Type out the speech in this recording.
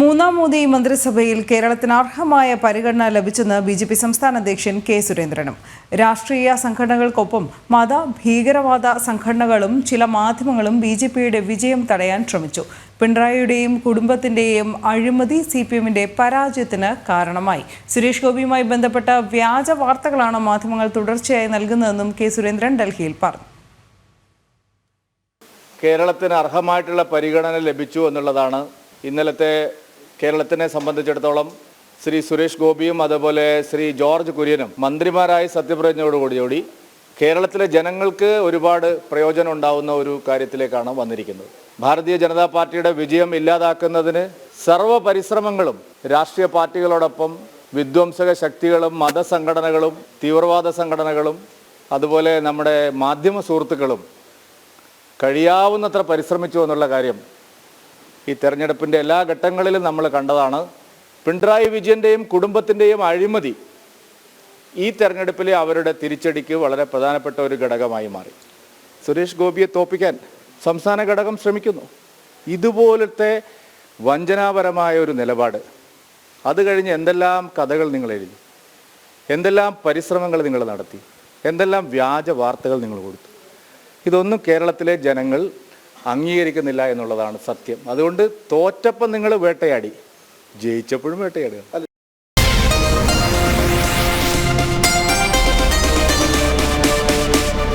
മൂന്നാം മോദി മന്ത്രിസഭയിൽ കേരളത്തിന് അർഹമായ പരിഗണന ലഭിച്ചെന്ന് ബി ജെ പി സംസ്ഥാന അധ്യക്ഷൻ കെ സുരേന്ദ്രനും. രാഷ്ട്രീയ സംഘടനകൾക്കൊപ്പം മത ഭീകരവാദ സംഘടനകളും ചില മാധ്യമങ്ങളും ബി ജെ പിയുടെ വിജയം തടയാൻ ശ്രമിച്ചു. പിണറായിയുടെയും കുടുംബത്തിന്റെയും അഴിമതി സി പി എമ്മിന്റെ പരാജയത്തിന് കാരണമായി. സുരേഷ് ഗോപിയുമായി ബന്ധപ്പെട്ട വ്യാജ വാർത്തകളാണ് മാധ്യമങ്ങൾ തുടർച്ചയായി നൽകുന്നതെന്നും കെ സുരേന്ദ്രൻ ഡൽഹിയിൽ പറഞ്ഞു. കേരളത്തിന് അർഹമായിട്ടുള്ള പരിഗണന ലഭിച്ചു എന്നുള്ളതാണ് ഇന്നലത്തെ കേരളത്തിനെ സംബന്ധിച്ചിടത്തോളം ശ്രീ സുരേഷ് ഗോപിയും അതുപോലെ ശ്രീ ജോർജ് കുര്യനും മന്ത്രിമാരായ സത്യപ്രതിജ്ഞയോടുകൂടിയോടി കേരളത്തിലെ ജനങ്ങൾക്ക് ഒരുപാട് പ്രയോജനം ഉണ്ടാവുന്ന ഒരു കാര്യത്തിലേക്കാണ് വന്നിരിക്കുന്നത്. ഭാരതീയ ജനതാ പാർട്ടിയുടെ വിജയം ഇല്ലാതാക്കുന്നതിന് സർവ പരിശ്രമങ്ങളും രാഷ്ട്രീയ പാർട്ടികളോടൊപ്പം വിധ്വംസക ശക്തികളും മതസംഘടനകളും തീവ്രവാദ സംഘടനകളും അതുപോലെ നമ്മുടെ മാധ്യമ സുഹൃത്തുക്കളും കഴിയാവുന്നത്ര പരിശ്രമിച്ചു എന്നുള്ള കാര്യം ഈ തെരഞ്ഞെടുപ്പിന്റെ എല്ലാ ഘട്ടങ്ങളിലും നമ്മൾ കണ്ടതാണ് പിണറായി വിജയന്റെയും കുടുംബത്തിന്റെയും അഴിമതി ഈ തെരഞ്ഞെടുപ്പിലെ അവരുടെ തിരിച്ചടിക്ക് വളരെ പ്രധാനപ്പെട്ട ഒരു ഘടകമായി മാറി. സുരേഷ് ഗോപിയെ തോപ്പിക്കാൻ സംസ്ഥാന ഘടകം ശ്രമിക്കുന്നു. ഇതുപോലത്തെ വഞ്ചനാപരമായ ഒരു നിലപാട്. അത് കഴിഞ്ഞ് എന്തെല്ലാം കഥകൾ നിങ്ങൾ എഴുതി? എന്തെല്ലാം പരിശ്രമങ്ങൾ നിങ്ങൾ നടത്തി? എന്തെല്ലാം വ്യാജ വാർത്തകൾ നിങ്ങൾ കൊടുത്തു? ഇതൊന്നും കേരളത്തിലെ ജനങ്ങൾ അംഗീകരിക്കുന്നില്ല എന്നുള്ളതാണ് സത്യം. അതുകൊണ്ട് തോറ്റപ്പം നിങ്ങൾ വേട്ടയാടി. ജയിച്ചപ്പോഴും വേട്ടയാടുക.